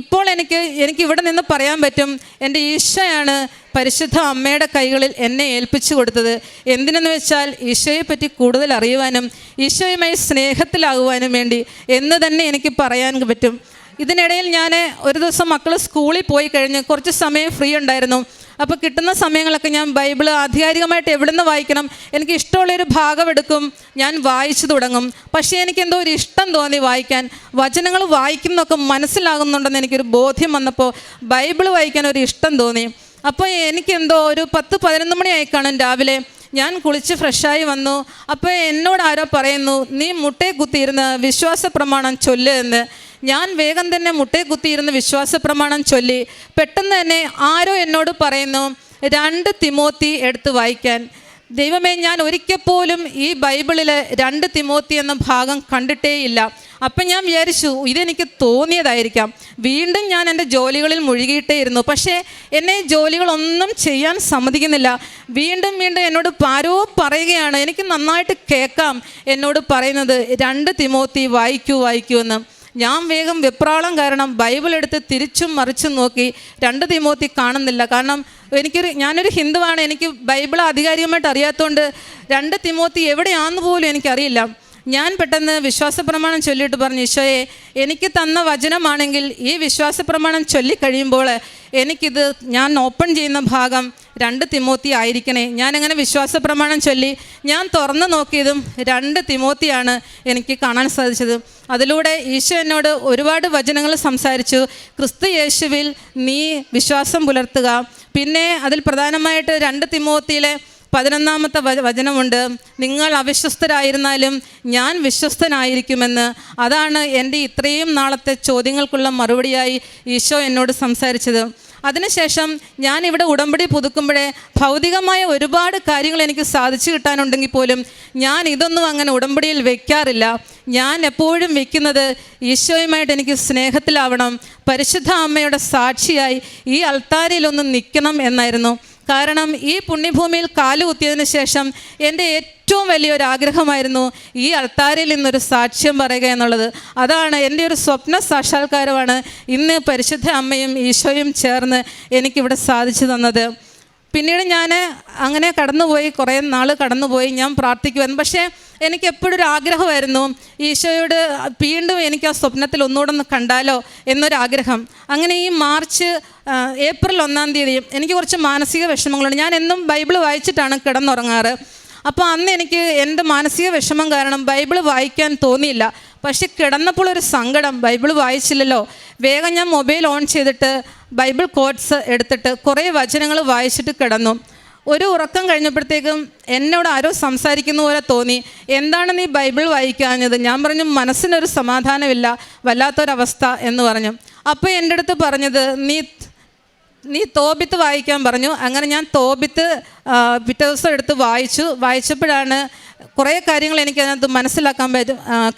ഇപ്പോൾ എനിക്ക് എനിക്ക് ഇവിടെ നിന്ന് പറയാൻ പറ്റും എന്റെ ഈശയാണ് പരിശുദ്ധ അമ്മയുടെ കൈകളിൽ എന്നെ ഏൽപ്പിച്ചു കൊടുത്തത്. എന്തിനെന്ന് വെച്ചാൽ ഈശോയെ പറ്റി കൂടുതൽ അറിയുവാനും ഈശോയുമായി സ്നേഹത്തിലാകുവാനും വേണ്ടി എന്ന് തന്നെ എനിക്ക് പറയാൻ പറ്റും. ഇതിനിടയിൽ ഞാൻ ഒരു ദിവസം മക്കൾ സ്കൂളിൽ പോയി കഴിഞ്ഞ് കുറച്ച് സമയം ഫ്രീ ഉണ്ടായിരുന്നു. അപ്പോൾ കിട്ടുന്ന സമയങ്ങളൊക്കെ ഞാൻ ബൈബിൾ ആധികാരികമായിട്ട് എവിടെ നിന്ന് വായിക്കണം? എനിക്ക് ഇഷ്ടമുള്ളൊരു ഭാഗം എടുക്കും ഞാൻ വായിച്ചു തുടങ്ങും. പക്ഷേ എനിക്ക് എന്തോ ഒരു ഇഷ്ടം തോന്നി വായിക്കാൻ. വചനങ്ങൾ വായിക്കുന്നതൊക്കെ മനസ്സിലാകുന്നുണ്ടെന്ന് എനിക്കൊരു ബോധ്യം വന്നപ്പോൾ ബൈബിൾ വായിക്കാൻ ഒരു ഇഷ്ടം തോന്നി. അപ്പോൾ എനിക്കെന്തോ ഒരു പത്ത് പതിനൊന്ന് മണിയായി കാണും രാവിലെ. ഞാൻ കുളിച്ച് ഫ്രഷായി വന്നു. അപ്പോൾ എന്നോട് ആരോ പറയുന്നു നീ മുട്ടയെ കുത്തിയിരുന്ന് വിശ്വാസ പ്രമാണം ചൊല്ല് എന്ന്. ഞാൻ വേഗം തന്നെ മുട്ടയെ കുത്തിയിരുന്ന് വിശ്വാസ പ്രമാണം ചൊല്ലി പെട്ടെന്ന് തന്നെ ആരോ എന്നോട് പറയുന്നു രണ്ട് തിമോത്തി എടുത്ത് വായിക്കാൻ. ദൈവമേ ഞാൻ ഒരിക്കൽ പോലും ഈ ബൈബിളിൽ രണ്ട് തിമോത്തി എന്ന ഭാഗം കണ്ടിട്ടേയില്ല അപ്പം ഞാൻ വിചാരിച്ചു ഇതെനിക്ക് തോന്നിയതായിരിക്കാം. വീണ്ടും ഞാൻ എന്റെ ജോലികളിൽ മുഴുകിയിട്ടേ ഇരുന്നു. പക്ഷേ എന്നെ ജോലികളൊന്നും ചെയ്യാൻ സമ്മതിക്കുന്നില്ല. വീണ്ടും വീണ്ടും എന്നോട് ആരോ പറയുകയാണ്. എനിക്ക് നന്നായിട്ട് കേൾക്കാം എന്നോട് പറയുന്നത് രണ്ട് തിമോത്തി വായിക്കൂ വായിക്കൂ എന്ന്. ഞാൻ വേഗം വെപ്രാളം കാരണം ബൈബിൾ എടുത്ത് തിരിച്ചും മറിച്ചും നോക്കി രണ്ട് തിമോത്തി കാണുന്നില്ല. കാരണം എനിക്കൊരു ഞാനൊരു ഹിന്ദുവാണ്. എനിക്ക് ബൈബിൾ ആധികാരികമായിട്ട് അറിയാത്തതുകൊണ്ട് രണ്ട് തിമോത്തി എവിടെയാണെന്ന് പോലും എനിക്കറിയില്ല. ഞാൻ പെട്ടെന്ന് വിശ്വാസപ്രമാണം ചൊല്ലിയിട്ട് പറഞ്ഞു ഈശോയെ എനിക്ക് തന്ന വചനമാണെങ്കിൽ ഈ വിശ്വാസപ്രമാണം ചൊല്ലിക്കഴിയുമ്പോൾ എനിക്കിത് ഞാൻ ഓപ്പൺ ചെയ്യുന്ന ഭാഗം രണ്ട് തിമോത്തി ആയിരിക്കണേ. ഞാനങ്ങനെ വിശ്വാസ പ്രമാണം ചൊല്ലി ഞാൻ തുറന്നു നോക്കിയതും രണ്ട് തിമോത്തിയാണ് എനിക്ക് കാണാൻ സാധിച്ചത്. അതിലൂടെ ഈശോ എന്നോട് ഒരുപാട് വചനങ്ങൾ സംസാരിച്ചു. ക്രിസ്തു യേശുവിൽ നീ വിശ്വാസം പുലർത്തുക. പിന്നെ അതിൽ പ്രധാനമായിട്ട് രണ്ട് തിമോത്തിയിലെ പതിനൊന്നാമത്തെ വചനമുണ്ട്. നിങ്ങൾ അവിശ്വസ്തരായിരുന്നാലും ഞാൻ വിശ്വസ്തനായിരിക്കുമെന്ന്. അതാണ് എന്റെ ഇത്രയും നാളത്തെ ചോദ്യങ്ങൾക്കുള്ള മറുപടിയായി ഈശോ എന്നോട് സംസാരിച്ചത്. അതിനുശേഷം ഞാൻ ഇവിടെ ഉടമ്പടി പുതുക്കുമ്പോഴേ ഭൗതികമായ ഒരുപാട് കാര്യങ്ങൾ എനിക്ക് സാധിച്ചു കിട്ടാനുണ്ടെങ്കിൽ പോലും ഞാൻ ഇതൊന്നും അങ്ങനെ ഉടമ്പടിയിൽ വെക്കാറില്ല. ഞാൻ എപ്പോഴും വെക്കുന്നത് ഈശോയുമായിട്ട് എനിക്ക് സ്നേഹത്തിലാവണം പരിശുദ്ധ അമ്മയുടെ സാക്ഷിയായി ഈ അൾത്താരയിലൊന്ന് നിൽക്കണം എന്നായിരുന്നു. കാരണം ഈ പുണ്യഭൂമിയിൽ കാലുകുത്തിയതിനു ശേഷം എന്റെ ഏറ്റവും വലിയൊരു ആഗ്രഹമായിരുന്നു ഈ അൾത്താരയിൽ നിന്നൊരു സാക്ഷ്യം പറയുക എന്നുള്ളത്. അതാണ് എന്റെ ഒരു സ്വപ്ന സാക്ഷാത്കാരമാണ് ഇന്ന് പരിശുദ്ധ അമ്മയും ഈശോയും ചേർന്ന് എനിക്കിവിടെ സാധിച്ചു തന്നത്. പിന്നീട് ഞാൻ അങ്ങനെ കടന്നുപോയി കുറേ നാൾ കടന്നുപോയി ഞാൻ പ്രാർത്ഥിക്കുമായിരുന്നു പക്ഷേ എനിക്ക് എപ്പോഴും ഒരു ആഗ്രഹമായിരുന്നു ഈശോയോട് വീണ്ടും എനിക്ക് ആ സ്വപ്നത്തിൽ ഒന്നുകൂടെ ഒന്ന് കണ്ടാലോ എന്നൊരാഗ്രഹം. അങ്ങനെ ഈ മാർച്ച് ഏപ്രിൽ ഒന്നാം തീയതി എനിക്ക് കുറച്ച് മാനസിക വിഷമങ്ങളുണ്ട്. ഞാൻ എന്നും ബൈബിൾ വായിച്ചിട്ടാണ് കിടന്നുറങ്ങാറ്. അപ്പോൾ അന്ന് എനിക്ക് എന്റെ മാനസിക വിഷമം കാരണം ബൈബിൾ വായിക്കാൻ തോന്നിയില്ല. പക്ഷെ കിടന്നപ്പോൾ ഒരു സങ്കടം. ബൈബിൾ വായിച്ചില്ലല്ലോ. വേഗം ഞാൻ മൊബൈൽ ഓൺ ചെയ്തിട്ട് ബൈബിൾ കോട്ട്സ് എടുത്തിട്ട് കുറേ വചനങ്ങൾ വായിച്ചിട്ട് കിടന്നു. ഒരു ഉറക്കം കഴിഞ്ഞപ്പോഴത്തേക്കും എന്നോട് ആരോ സംസാരിക്കുന്ന പോലെ തോന്നി. എന്താണ് നീ ബൈബിൾ വായിക്കാഞ്ഞത്? ഞാൻ പറഞ്ഞു മനസ്സിനൊരു സമാധാനമില്ല വല്ലാത്തൊരവസ്ഥ എന്ന് പറഞ്ഞു. അപ്പോൾ എന്റെ അടുത്ത് പറഞ്ഞത് നീ നീ തോബിത്ത് വായിക്കാൻ പറഞ്ഞു. അങ്ങനെ ഞാൻ തോബിത്ത് പിറ്റേ ദിവസം എടുത്ത് വായിച്ചു. വായിച്ചപ്പോഴാണ് കുറേ കാര്യങ്ങൾ എനിക്ക് അതിനകത്ത് മനസ്സിലാക്കാൻ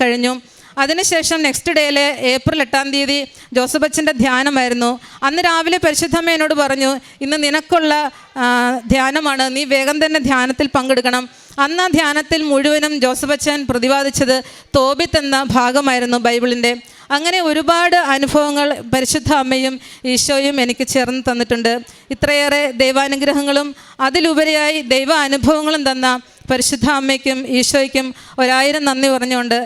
കഴിഞ്ഞു. അതിനുശേഷം നെക്സ്റ്റ് ഡേയിലെ ഏപ്രിൽ എട്ടാം തീയതി ജോസഫ് അച്ഛന്റെ ധ്യാനമായിരുന്നു. അന്ന് രാവിലെ പരിശുദ്ധമ്മ എന്നോട് പറഞ്ഞു ഇന്ന് നിനക്കുള്ള ധ്യാനമാണ്. നീ വേഗം തന്നെ ധ്യാനത്തിൽ പങ്കെടുക്കണം. അന്ന് ധ്യാനത്തിൽ മുഴുവനും ജോസഫ് അച്ഛൻ പ്രതിപാദിച്ചത് തോബിത്ത് എന്ന ഭാഗമായിരുന്നു ബൈബിളിന്റെ. അങ്ങനെ ഒരുപാട് അനുഭവങ്ങൾ പരിശുദ്ധ അമ്മയും ഈശോയും എനിക്ക് ചേർന്ന് തന്നിട്ടുണ്ട്. ഇത്രയേറെ ദൈവാനുഗ്രഹങ്ങളും അതിലുപരിയായി ദൈവ അനുഭവങ്ങളും തന്ന പരിശുദ്ധ അമ്മയ്ക്കും ഈശോയ്ക്കും ഒരായിരം നന്ദി പറഞ്ഞുകൊണ്ട്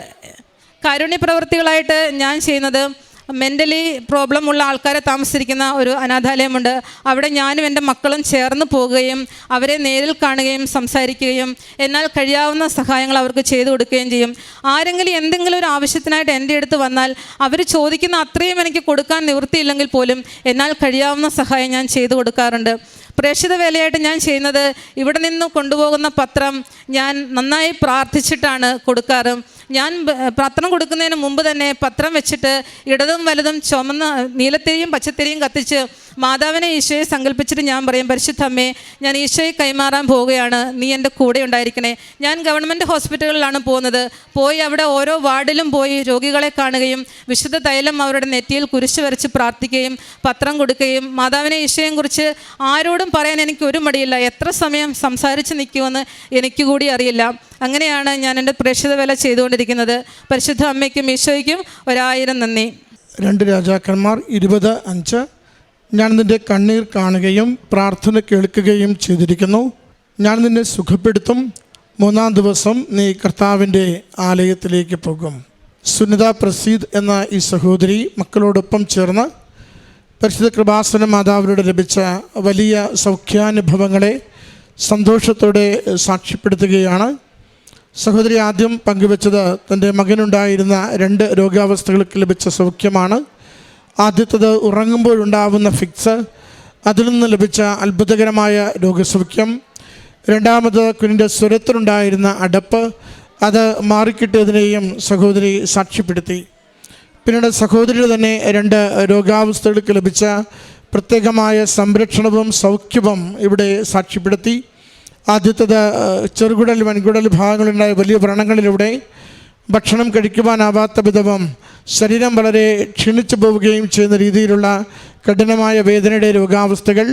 കാരുണ്യ പ്രവൃത്തികളായിട്ട് ഞാൻ ചെയ്യുന്നത് മെന്റലി പ്രോബ്ലം ഉള്ള ആൾക്കാരെ താമസിച്ചിരിക്കുന്ന ഒരു അനാഥാലയമുണ്ട്. അവിടെ ഞാനും എന്റെ മക്കളും ചേർന്ന് പോവുകയും അവരെ നേരിൽ കാണുകയും സംസാരിക്കുകയും എന്നാൽ കഴിയാവുന്ന സഹായങ്ങൾ അവർക്ക് ചെയ്തു കൊടുക്കുകയും ചെയ്യും. ആരെങ്കിലും എന്തെങ്കിലും ഒരു ആവശ്യത്തിനായിട്ട് എന്റെ അടുത്ത് വന്നാൽ അവർ ചോദിക്കുന്ന അത്രയും എനിക്ക് കൊടുക്കാൻ നിവൃത്തിയില്ലെങ്കിൽ പോലും എന്നാൽ കഴിയാവുന്ന സഹായം ഞാൻ ചെയ്തു കൊടുക്കാറുണ്ട്. പ്രേക്ഷിത വേലയായിട്ട് ഞാൻ ചെയ്യുന്നത് ഇവിടെ നിന്ന് കൊണ്ടുപോകുന്ന പത്രം ഞാൻ നന്നായി പ്രാർത്ഥിച്ചിട്ടാണ് കൊടുക്കാറ്. ഞാൻ പത്രം കൊടുക്കുന്നതിന് മുമ്പ് തന്നെ പത്രം വെച്ചിട്ട് ഇടതും വലതും ചുമന്ന നീലത്തിരിയും പച്ചത്തിരിയും കത്തിച്ച് മാതാവിനെ ഈശോയെ സങ്കല്പിച്ചിട്ട് ഞാൻ പറയും പരിശുദ്ധമ്മേ ഞാൻ ഈശോയെ കൈമാറാൻ പോവുകയാണ്. നീ എന്റെ കൂടെ ഉണ്ടായിരിക്കണേ. ഞാൻ ഗവൺമെന്റ് ഹോസ്പിറ്റലുകളിലാണ് പോകുന്നത്. പോയി അവിടെ ഓരോ വാർഡിലും പോയി രോഗികളെ കാണുകയും വിശുദ്ധ തൈലം അവരുടെ നെറ്റിയിൽ കുരിശ് വരച്ച് പ്രാർത്ഥിക്കുകയും പത്രം കൊടുക്കുകയും മാതാവിനെ ഈശോയെ കുറിച്ച് ആരോടും പറയാൻ എനിക്ക് ഒരു മടിയില്ല. എത്ര സമയം സംസാരിച്ച് നിൽക്കുമെന്ന് എനിക്ക് കൂടി അറിയില്ല. അങ്ങനെയാണ് ഞാൻ എന്റെ പ്രേക്ഷിത വേല ചെയ്തുകൊണ്ടിരിക്കുന്നത്. പരിശുദ്ധ അമ്മയ്ക്കും ഈശോയ്ക്കും ഒരായിരം നന്ദി. രണ്ട് രാജാക്കന്മാർ ഇരുപത് അഞ്ച് ഞാൻ നിന്റെ കണ്ണീർ കാണുകയും പ്രാർത്ഥന കേൾക്കുകയും ചെയ്തിരിക്കുന്നു. ഞാൻ നിന്നെ സുഖപ്പെടുത്തും. മൂന്നാം ദിവസം നീ കർത്താവിന്റെ ആലയത്തിലേക്ക് പോകും. സുനിത പ്രസീദ് എന്ന ഈ സഹോദരി മക്കളോടൊപ്പം ചേർന്ന് പരിശുദ്ധ കൃപാസന മാതാവിലൂടെ ലഭിച്ച വലിയ സൗഖ്യാനുഭവങ്ങളെ സന്തോഷത്തോടെ സാക്ഷ്യപ്പെടുത്തുകയാണ്. സഹോദരി ആദ്യം പങ്കുവച്ചത് തന്റെ മകനുണ്ടായിരുന്ന രണ്ട് രോഗാവസ്ഥകൾക്ക് ലഭിച്ച സൗഖ്യമാണ്. ആദ്യത്തത് ഉറങ്ങുമ്പോഴുണ്ടാവുന്ന ഫിക്സ് അതിൽ നിന്ന് ലഭിച്ച അത്ഭുതകരമായ രോഗസൗഖ്യം. രണ്ടാമത് കുഞ്ഞിന്റെ സ്വരത്തിലുണ്ടായിരുന്ന അടപ്പ് അത് മാറിക്കിട്ടിയതിനെയും സഹോദരി സാക്ഷ്യപ്പെടുത്തി. പിന്നീട് സഹോദരി തന്നെ രണ്ട് രോഗാവസ്ഥകൾക്ക് ലഭിച്ച പ്രത്യേകമായ സംരക്ഷണവും സൗഖ്യവും ഇവിടെ സാക്ഷ്യപ്പെടുത്തി. ആദ്യത്തേത് ചെറുകുടൽ വൻകുടൽ ഭാഗങ്ങളുണ്ടായ വലിയ വ്രണങ്ങളിലൂടെ ഭക്ഷണം കഴിക്കുവാനാവാത്ത വിധവും ശരീരം വളരെ ക്ഷീണിച്ചു പോവുകയും ചെയ്യുന്ന രീതിയിലുള്ള കഠിനമായ വേദനയുടെ രോഗാവസ്ഥകൾ.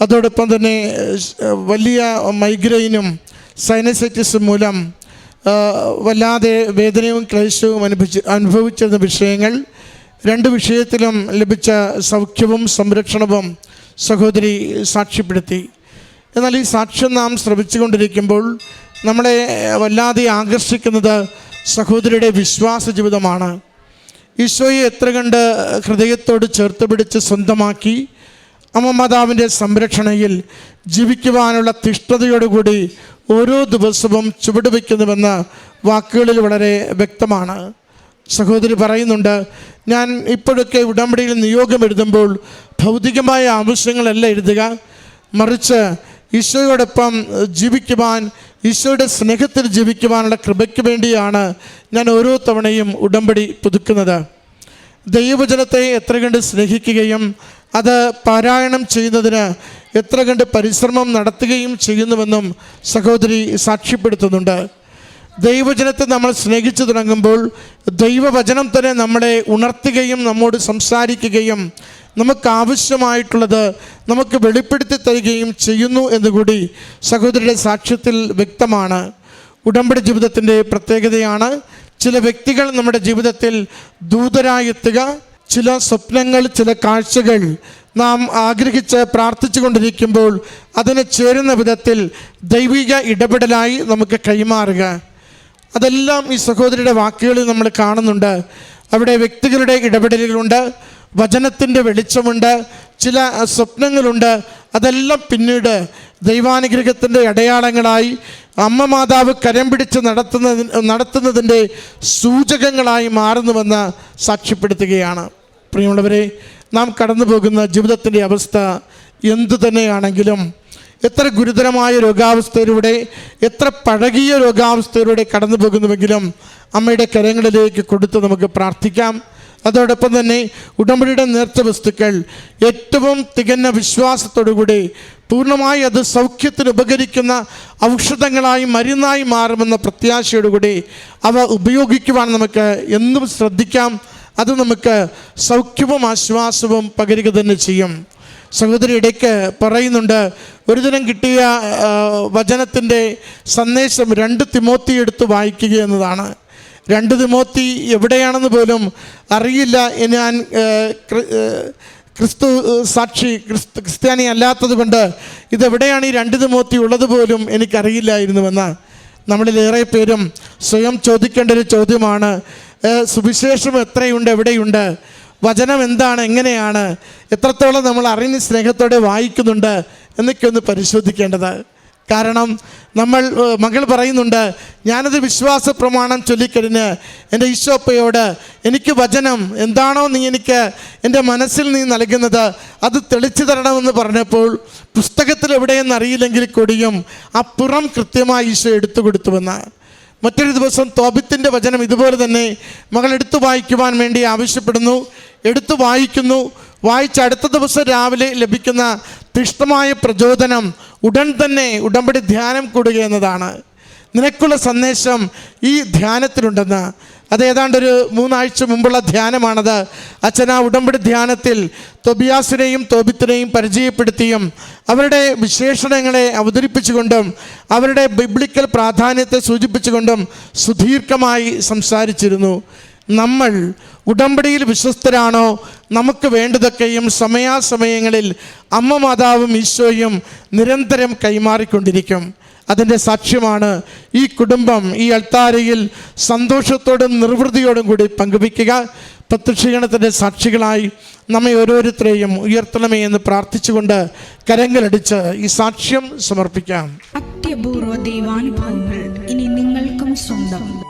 അതോടൊപ്പം തന്നെ വലിയ മൈഗ്രെയിനും സൈനസൈറ്റിസും മൂലം വല്ലാതെ വേദനയും ക്ലേശവും അനുഭവിച്ച് അനുഭവിച്ചിരുന്ന വിഷയങ്ങൾ. രണ്ട് വിഷയത്തിലും ലഭിച്ച സൗഖ്യവും സംരക്ഷണവും സഹോദരി സാക്ഷ്യപ്പെടുത്തി. എന്നാൽ ഈ സാക്ഷ്യം നാം ശ്രമിച്ചുകൊണ്ടിരിക്കുമ്പോൾ നമ്മളെ വല്ലാതെ ആകർഷിക്കുന്നത് സഹോദരിയുടെ വിശ്വാസ ജീവിതമാണ്. ഈശോയെ എത്ര കണ്ട് ഹൃദയത്തോട് ചേർത്ത് പിടിച്ച് സ്വന്തമാക്കി അമ്മമാതാവിന്റെ സംരക്ഷണയിൽ ജീവിക്കുവാനുള്ള തിഷ്ഠതയോടുകൂടി ഓരോ ദിവസവും ചുവടുവെക്കുന്നുവെന്ന് വാക്കുകളിൽ വളരെ വ്യക്തമാണ്. സഹോദരി പറയുന്നുണ്ട് ഞാൻ ഇപ്പോഴൊക്കെ ഉടമ്പടിയിൽ നിയോഗം എഴുതുമ്പോൾ ഭൗതികമായ ആവശ്യങ്ങളല്ല എഴുതുക മറിച്ച് ഈശോയോടൊപ്പം ജീവിക്കുവാൻ ഈശോയുടെ സ്നേഹത്തിൽ ജീവിക്കുവാനുള്ള കൃപയ്ക്ക് വേണ്ടിയാണ് ഞാൻ ഓരോ തവണയും ഉടമ്പടി പുതുക്കുന്നത്. ദൈവജനത്തെ എത്ര കണ്ട് സ്നേഹിക്കുകയും അത് പാരായണം ചെയ്യുന്നതിന് എത്ര കണ്ട് പരിശ്രമം നടത്തുകയും ചെയ്യുന്നുവെന്നും സഹോദരി സാക്ഷ്യപ്പെടുത്തുന്നുണ്ട്. ദൈവജനത്തെ നമ്മൾ സ്നേഹിച്ചു തുടങ്ങുമ്പോൾ ദൈവവചനം തന്നെ നമ്മളെ ഉണർത്തുകയും നമ്മോട് സംസാരിക്കുകയും നമുക്ക് ആവശ്യമായിട്ടുള്ളത് നമുക്ക് വെളിപ്പെടുത്തി തരികയും ചെയ്യുന്നു എന്നുകൂടി സഹോദരിയുടെ സാക്ഷ്യത്തിൽ വ്യക്തമാണ്. ഉടമ്പടി ജീവിതത്തിന്റെ പ്രത്യേകതയാണ്. ചില വ്യക്തികൾ നമ്മുടെ ജീവിതത്തിൽ ദൂതരായെത്തുക ചില സ്വപ്നങ്ങൾ ചില കാഴ്ചകൾ നാം ആഗ്രഹിച്ച് പ്രാർത്ഥിച്ചു കൊണ്ടിരിക്കുമ്പോൾ അതിന് ചേരുന്ന വിധത്തിൽ ദൈവിക ഇടപെടലായി നമുക്ക് കൈമാറുക. അതെല്ലാം ഈ സഹോദരിയുടെ വാക്കുകളിൽ നമ്മൾ കാണുന്നുണ്ട്. അവിടെ വ്യക്തികളുടെ ഇടപെടലുകളുണ്ട്. വചനത്തിന്റെ വെളിച്ചമുണ്ട് ചില സ്വപ്നങ്ങളുണ്ട്. അതെല്ലാം പിന്നീട് ദൈവാനുഗ്രഹത്തിന്റെ അടയാളങ്ങളായി അമ്മ മാതാവ് കരം പിടിച്ച് നടത്തുന്നതിന് നടത്തുന്നതിന്റെ സൂചകങ്ങളായി മാറുന്നുവെന്ന് സാക്ഷ്യപ്പെടുത്തുകയാണ്. പ്രിയമുള്ളവരെ നാം കടന്നു പോകുന്ന ജീവിതത്തിന്റെ അവസ്ഥ എന്തു തന്നെയാണെങ്കിലും എത്ര ഗുരുതരമായ രോഗാവസ്ഥയിലൂടെ എത്ര പഴകിയ രോഗാവസ്ഥയിലൂടെ കടന്നു പോകുന്നുവെങ്കിലും അമ്മയുടെ കരങ്ങളിലേക്ക് കൊടുത്ത് നമുക്ക് പ്രാർത്ഥിക്കാം. അതോടൊപ്പം തന്നെ ഉടമ്പടിയുടെ നേർത്ത വസ്തുക്കൾ ഏറ്റവും തികഞ്ഞ വിശ്വാസത്തോടുകൂടി പൂർണമായി അത് സൗഖ്യത്തിന് ഉപകരിക്കുന്ന ഔഷധങ്ങളായി മരുന്നായി മാറുമെന്ന പ്രത്യാശയോടുകൂടി അവ ഉപയോഗിക്കുവാൻ നമുക്ക് എന്നും ശ്രദ്ധിക്കാം. അത് നമുക്ക് സൗഖ്യവും ആശ്വാസവും പകരുക തന്നെ ചെയ്യും. സഹോദരി ഇടയ്ക്ക് പറയുന്നുണ്ട് ഒരു ദിനം കിട്ടിയ വചനത്തിന്റെ സന്ദേശം രണ്ട് തിമോത്തി എടുത്ത് വായിക്കുക എന്നതാണ്. രണ്ട് തിമോത്തി എവിടെയാണെന്ന് പോലും അറിയില്ല. ഞാൻ ക്രിസ്തു സാക്ഷി ക്രിസ്തു ക്രിസ്ത്യാനി അല്ലാത്തത് കൊണ്ട് ഇതെവിടെയാണ് ഈ രണ്ട് തിമോത്തി ഉള്ളത് പോലും എനിക്കറിയില്ലായിരുന്നുവെന്ന് നമ്മളിലേറെ പേരും സ്വയം ചോദിക്കേണ്ട ഒരു ചോദ്യമാണ് സുവിശേഷം എത്രയുണ്ട്? എവിടെയുണ്ട്? വചനം എന്താണ്? എങ്ങനെയാണ്? എത്രത്തോളം നമ്മൾ അറിഞ്ഞ് സ്നേഹത്തോടെ വായിക്കുന്നുണ്ട്? എന്നൊക്കെ ഒന്ന് പരിശോധിക്കേണ്ടത്. കാരണം നമ്മൾ മകൾ പറയുന്നുണ്ട് ഞാനത് വിശ്വാസ പ്രമാണം ചൊല്ലിക്കഴിഞ്ഞ് എന്റെ ഈശോപ്പയോട് എനിക്ക് വചനം എന്താണോ നീ എനിക്ക് എന്റെ മനസ്സിൽ നീ നൽകുന്നത് അത് തെളിച്ചു തരണമെന്ന് പറഞ്ഞപ്പോൾ പുസ്തകത്തിൽ എവിടെയെന്ന് അറിയില്ലെങ്കിൽ കൂടിയും അപ്പുറം കൃത്യമായി ഈശോ എടുത്തു കൊടുത്തുവെന്ന് മറ്റൊരു ദിവസം തോബിത്തിന്റെ വചനം ഇതുപോലെ തന്നെ മകൾ എടുത്തു വായിക്കുവാൻ വേണ്ടി ആവശ്യപ്പെടുന്നു എടുത്തു വായിക്കുന്നു വായിച്ച അടുത്ത ദിവസം രാവിലെ ലഭിക്കുന്ന തിഷ്ടമായ പ്രചോദനം ഉടൻ തന്നെ ഉടമ്പടി ധ്യാനം കൂടുക എന്നതാണ്. നിനക്കുള്ള സന്ദേശം ഈ ധ്യാനത്തിലുണ്ടെന്ന് അത് ഏതാണ്ട് ഒരു മൂന്നാഴ്ച മുമ്പുള്ള ധ്യാനമാണത്. അച്ഛൻ ആ ഉടമ്പടി ധ്യാനത്തിൽ തൊബിയാസിനെയും തോബിത്തിനെയും പരിചയപ്പെടുത്തിയും അവരുടെ വിശേഷണങ്ങളെ അവതരിപ്പിച്ചുകൊണ്ടും അവരുടെ ബിബ്ലിക്കൽ പ്രാധാന്യത്തെ സൂചിപ്പിച്ചുകൊണ്ടും സുദീർഘമായി സംസാരിച്ചിരുന്നു. നമ്മൾ ഉടമ്പടിയിൽ വിശ്വസ്തരാണോ? നമുക്ക് വേണ്ടതൊക്കെയും സമയാസമയങ്ങളിൽ അമ്മ മാതാവും ഈശോയും നിരന്തരം കൈമാറിക്കൊണ്ടിരിക്കും. അതിന്റെ സാക്ഷ്യമാണ് ഈ കുടുംബം ഈ അൾത്താരയിൽ സന്തോഷത്തോടും നിർവൃതിയോടും കൂടി പങ്കുവയ്ക്കുക. പ്രത്യക്ഷീകരണത്തിന്റെ സാക്ഷികളായി നമ്മെ ഓരോരുത്തരെയും ഉയർത്തണമേ എന്ന് പ്രാർത്ഥിച്ചുകൊണ്ട് കരങ്ങളടിച്ച് ഈ സാക്ഷ്യം സമർപ്പിക്കാം. അത്യപൂർവ ദൈവാനുഭവങ്ങൾ ഇനി നിങ്ങൾക്കും സ്വന്തം.